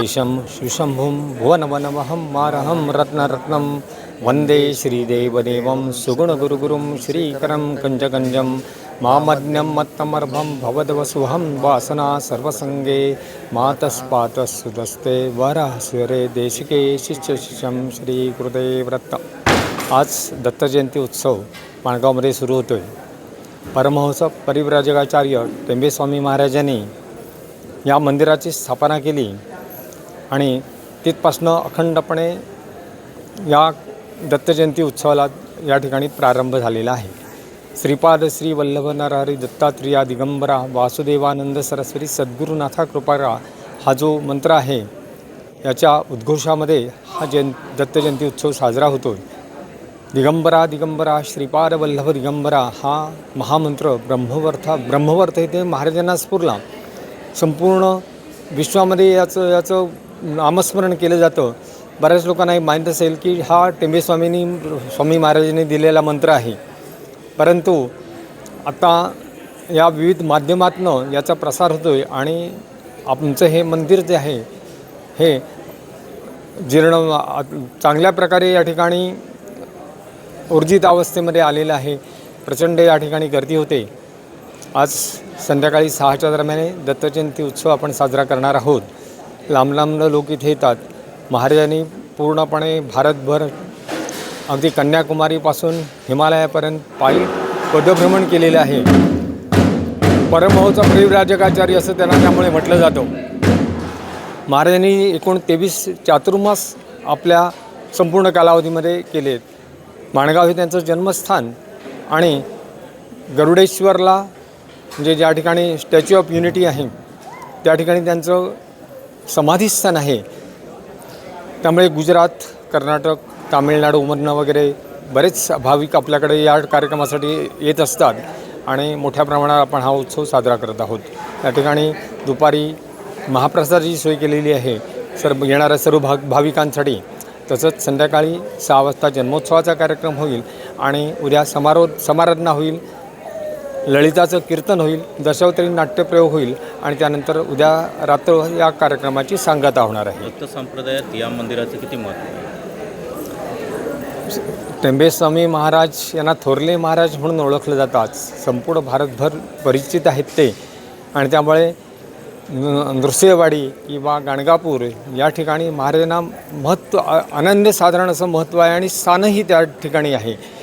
श्रीशं श्रीशंभुं भुवनवनमहं मारहं रत्नरत्नं वन्दे श्रीदेवदेवं सुगुणगुरुगुरुं श्रीकरं कञ्जकञ्जं मामज्ञं मत्तमर्भं भवदवसुहं वासना सर्वसङ्गे मातस्पातसुदस्ते वरहस्वरे देशिके शिष्यशिष्यं श्रीकृदेव्रत आज दत्तजयंती उत्सव माणगावमध्ये सुरू होतो आहे परमहंस परिव्राजकाचार्य टेंबेस्वामी महाराजांनी या मंदिराची स्थापना केली. आणि तिथपासनं अखंडपणे या दत्तजयंती उत्सवाला या ठिकाणी प्रारंभ झालेला आहे. श्रीपाद श्री वल्लभ नरहरी दत्तात्रिया दिगंबरा वासुदेवानंद सरस्वती सद्गुरुनाथा कृपारा हा जो मंत्र आहे याच्या उद्घोषामध्ये हा जयं दत्तजयंती उत्सव साजरा होतो दिगंबरा दिगंबरा श्रीपाद वल्लभ दिगंबरा हा महामंत्र ब्रह्मवर्थ ब्रह्मवर्थ इथे महाराजांना स्फुरला संपूर्ण विश्वामध्ये याचं याचं नामस्मरण केलं जातं. बऱ्याच लोकांना हे माहीत असेल की हा टेंबेस्वामींनी स्वामी महाराजांनी दिलेला मंत्र आहे. परंतु आता या विविध माध्यमातनं याचा प्रसार होतो आहे आणि आमचं हे मंदिर जे आहे हे जीर्ण चांगल्या प्रकारे या ठिकाणी ऊर्जित अवस्थेमध्ये आलेलं आहे. प्रचंड या ठिकाणी गर्दी होते. आज संध्याकाळी सहाच्या दरम्याने दत्तजयंती उत्सव आपण साजरा करणार आहोत. लांब लोक इथे येतात. महाराजांनी पूर्णपणे भारतभर अगदी कन्याकुमारीपासून हिमालयापर्यंत पायी पदभ्रमण केलेले आहे. परमहंस परिवराजकाचार्य असं त्यांना त्यामुळे म्हटलं जातं. महाराजांनी एकूण तेवीस चातुर्मास आपल्या संपूर्ण कालावधीमध्ये केलेत माणगाव हे त्यांचं जन्मस्थान आणि गरुडेश्वरला म्हणजे ज्या ठिकाणी स्टॅच्यू ऑफ युनिटी आहे त्या ठिकाणी त्यांचं समाधीस्थान आहे. त्यामुळे गुजरात कर्नाटक तामिळनाडूमधनं वगैरे बरेच भाविक आपल्याकडे या कार्यक्रमासाठी येत असतात आणि मोठ्या प्रमाणात आपण हा उत्सव साजरा करत आहोत. या ठिकाणी दुपारी महाप्रसादाची सोय केलेली आहे. सर्व येणाऱ्या सर्व भाग भाविकांसाठी. तसंच संध्याकाळी सहा वाजता जन्मोत्सवाचा कार्यक्रम होईल आणि उद्या समारोह समाराधना होईल. ललिताचं कीर्तन होईल दशावतरी नाट्यप्रयोग होईल आणि त्यानंतर उद्या रात्र या कार्यक्रमाची सांगता होणार आहे. दत्त संप्रदायात या मंदिराचं किती महत्त्व आहे? टेंबेस्वामी महाराज यांना थोरले महाराज म्हणून ओळखलं जातात संपूर्ण भारतभर परिचित आहेत ते. आणि त्यामुळे न- नृसिंहवाडी किंवा गाणगापूर या ठिकाणी महाराजांना महत्त्व अनन्यसाधारण असं महत्त्व आहे आणि स्थानही त्या ठिकाणी आहे.